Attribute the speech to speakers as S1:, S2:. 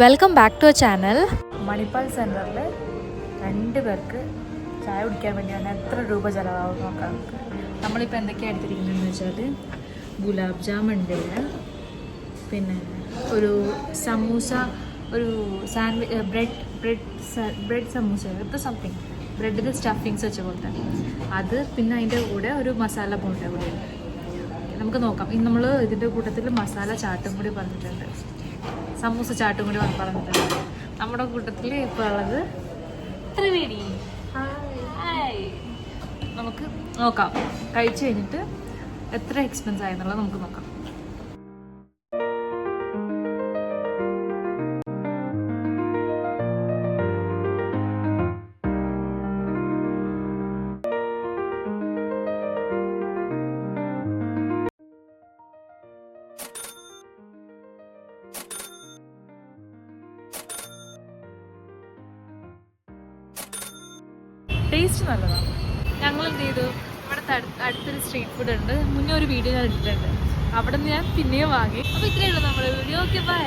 S1: Welcome back to channel Manipal സെന്ററിൽ രണ്ട് പേർക്ക് ചായ കുടിക്കാൻ വേണ്ടിയാണ് എത്ര രൂപ ചിലവാകും നോക്കാം. നമ്മളിപ്പോൾ എന്തൊക്കെയാണ് എടുത്തിരിക്കുന്നതെന്ന് വെച്ചാൽ ഗുലാബ് ജാമുൻ ഉണ്ട്. പിന്നെ ഒരു സമൂസ ഒരു sandwich bread bread bread samosa ഇപ്പോൾ സംതിങ് ബ്രെഡിൽ സ്റ്റഫിങ്സ് വെച്ച പോലത്തെ. അത് പിന്നെ അതിന്റെ കൂടെ ഒരു മസാല പോണ്ട കൂടെ നമുക്ക് നോക്കാം. ഇന്ന് നമ്മൾ ഇതിന്റെ കൂട്ടത്തിൽ മസാല ചാട്ടും കൂടി പറഞ്ഞിട്ടുണ്ട്. സമൂസ ചാട്ടും കൂടി പറഞ്ഞിട്ടുണ്ട്. നമ്മുടെ കൂട്ടത്തിൽ ഇപ്പോൾ ഉള്ളത് ത്രിവേണി. നമുക്ക് നോക്കാം. കഴിച്ചു കഴിഞ്ഞിട്ട് എത്ര എക്സ്പെൻസ് ആയെന്നുള്ളത് നമുക്ക് നോക്കാം. ടേസ്റ്റ് നല്ലതാണ് ഞങ്ങൾ എന്ത് ചെയ്തു? ഇവിടെ അടുത്തൊരു സ്ട്രീറ്റ് ഫുഡ് ഉണ്ട്. മുന്നേ ഒരു വീഡിയോ ഞാൻ ഇട്ടിട്ടുണ്ട്. അവിടെ നിന്ന് ഞാൻ പിന്നെയും വാങ്ങി. അപ്പോൾ ഇത്രയേ ഉള്ളൂ നമ്മുടെ വീഡിയോ ഓക്കെ ബൈ